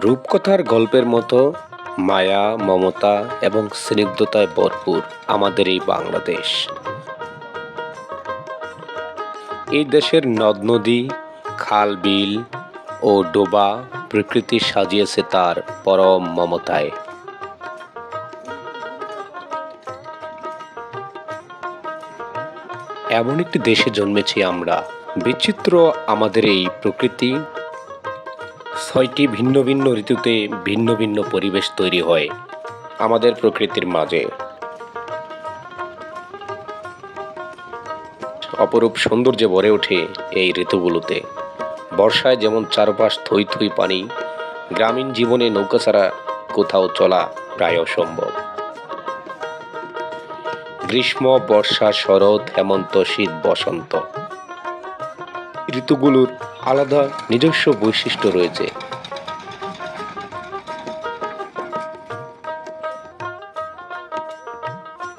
রূপকথার গল্পের মতো মায়া, মমতা এবং স্নিগ্ধতায় ভরপুর আমাদের এই বাংলাদেশ। এই দেশের নদ নদী, খাল বিল ও ডোবা প্রকৃতি সাজিয়েছে তার পরম মমতায়। এমন একটি দেশে জন্মেছি আমরা। বিচিত্র আমাদের এই প্রকৃতি ছয়টি ভিন্ন ভিন্ন ঋতুতে ভিন্ন ভিন্ন পরিবেশ তৈরি হয় আমাদের প্রকৃতির মাঝে। অপরূপ সৌন্দর্যে ভরে ওঠে এই ঋতুগুলোতে। বর্ষায় যেমন চারপাশ থই থই পানি, গ্রামীণ জীবনে নৌকা ছাড়া কোথাও চলা প্রায় অসম্ভব। গ্রীষ্ম, বর্ষা, শরৎ, হেমন্ত, শীত, বসন্ত। ঋতুগুলোর আলাদা নিজস্ব বৈশিষ্ট্য রয়েছে।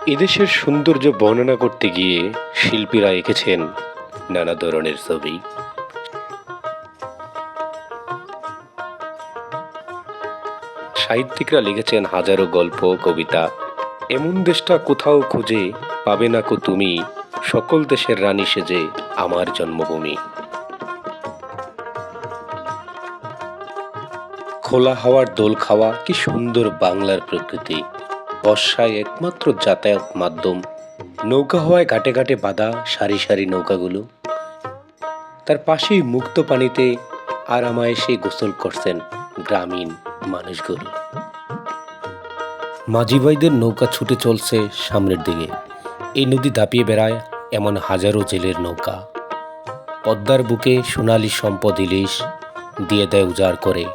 এদেশের সৌন্দর্য বর্ণনা করতে গিয়ে শিল্পীরা এঁকেছেন নানা ধরনের ছবি। সাহিত্যিকরা লিখেছেন হাজারো গল্প, কবিতা। এমন দেশটা কোথাও খুঁজে পাবে না কো তুমি, সকল দেশের রানী সেজে আমার জন্মভূমি। খোলা হাওয়ার দোল খাওয়া কি সুন্দর বাংলার প্রকৃতি। বর্ষায় একমাত্র যাতায়াত মাধ্যম। নৌকা হওয়ায় ঘাটে ঘাটে বাঁধা, সারি সারি নৌকাগুলো। তার পাশেই মুক্ত পানিতে আরামায়েসে গোসল করছেন গ্রামীণ মানুষগুলো। মাঝি ভাইদের নৌকা ছুটে চলছে সামনের দিকে। এই নদী দাপিয়ে বেড়ায় এমন হাজারো জেলের নৌকা। পদ্মার বুকে সোনালি সম্পদ ইলিশ দিয়ে দেয় উজাড় করে।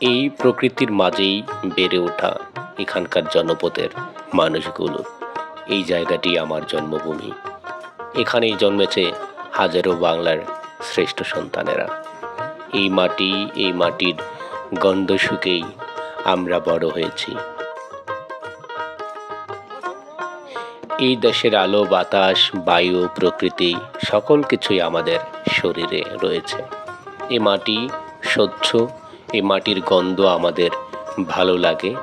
এই প্রকৃতির মাঝেই বেড়ে ওঠা এখানকার জনপদের মানুষগুলো। এই জায়গাটি আমার জন্মভূমি। এখানেই জন্মেছে হাজারো বাংলার শ্রেষ্ঠ সন্তানেরা। এই মাটি, এই মাটির গন্ধ শুকেই আমরা বড় হয়েছি। এই দেশের আলো, বাতাস, বায়ু, প্রকৃতি সকল কিছুই আমাদের শরীরে রয়েছে। এ মাটি স্বচ্ছ এই মাটির গন্ধ আমাদের ভালো লাগে।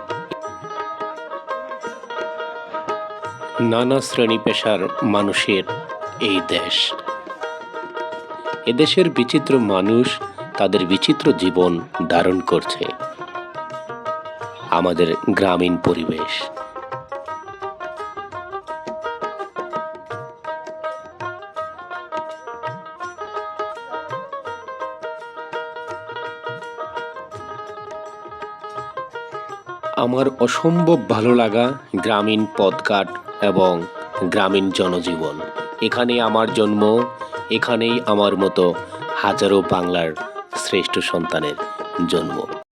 নানা শ্রেণি পেশার মানুষের এই দেশ। এদেশের বিচিত্র মানুষ তাদের বিচিত্র জীবন ধারণ করছে। আমাদের গ্রামীণ পরিবেশ। আমার অসম্ভব ভালো লাগা গ্রামীণ পথঘাট এবং গ্রামীণ জনজীবন। এখানে আমার জন্ম, এখানেই আমার মতো হাজারো বাংলার শ্রেষ্ঠ সন্তানের জন্ম।